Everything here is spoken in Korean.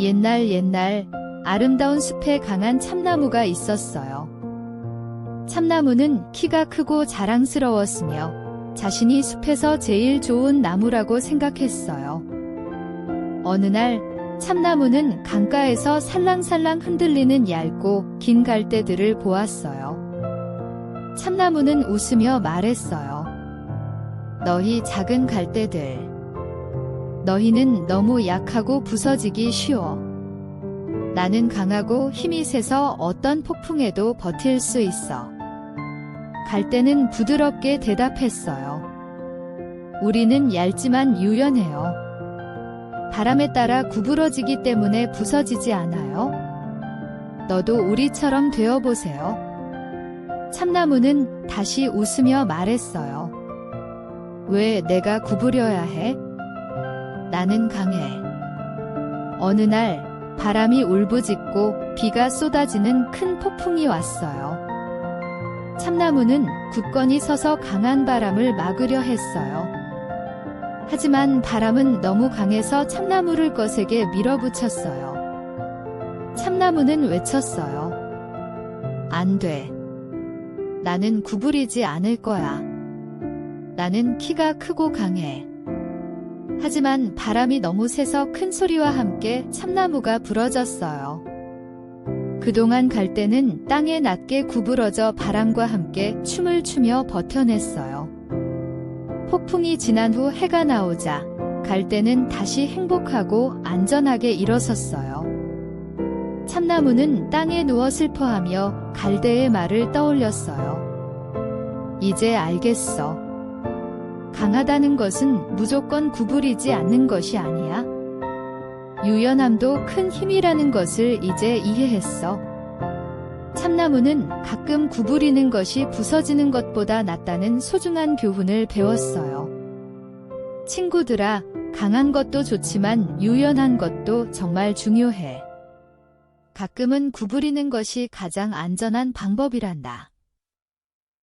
옛날 옛날 아름다운 숲에 강한 참나무가 있었어요. 참나무는 키가 크고 자랑스러웠으며 자신이 숲에서 제일 좋은 나무라고 생각했어요. 어느 날 참나무는 강가에서 살랑살랑 흔들리는 얇고 긴 갈대들을 보았어요. 참나무는 웃으며 말했어요. 너희 작은 갈대들. 너희는 너무 약하고 부서지기 쉬워. 나는 강하고 힘이 세서 어떤 폭풍에도 버틸 수 있어. 갈대는 부드럽게 대답했어요. 우리는 얇지만 유연해요. 바람에 따라 구부러지기 때문에 부서지지 않아요. 너도 우리처럼 되어보세요. 참나무는 다시 웃으며 말했어요. 왜 내가 구부려야 해? 나는 강해. 어느 날 바람이 울부짖고 비가 쏟아지는 큰 폭풍이 왔어요. 참나무는 굳건히 서서 강한 바람을 막으려 했어요. 하지만 바람은 너무 강해서 참나무를 거세게 밀어붙였어요. 참나무는 외쳤어요. 안 돼. 나는 구부리지 않을 거야. 나는 키가 크고 강해. 하지만 바람이 너무 세서 큰 소리와 함께 참나무가 부러졌어요. 그동안 갈대는 땅에 낮게 구부러져 바람과 함께 춤을 추며 버텨냈어요. 폭풍이 지난 후 해가 나오자 갈대는 다시 행복하고 안전하게 일어섰어요. 참나무는 땅에 누워 슬퍼하며 갈대의 말을 떠올렸어요. 이제 알겠어. 강하다는 것은 무조건 구부리지 않는 것이 아니야. 유연함도 큰 힘이라는 것을 이제 이해했어. 참나무는 가끔 구부리는 것이 부서지는 것보다 낫다는 소중한 교훈을 배웠어요. 친구들아, 강한 것도 좋지만 유연한 것도 정말 중요해. 가끔은 구부리는 것이 가장 안전한 방법이란다.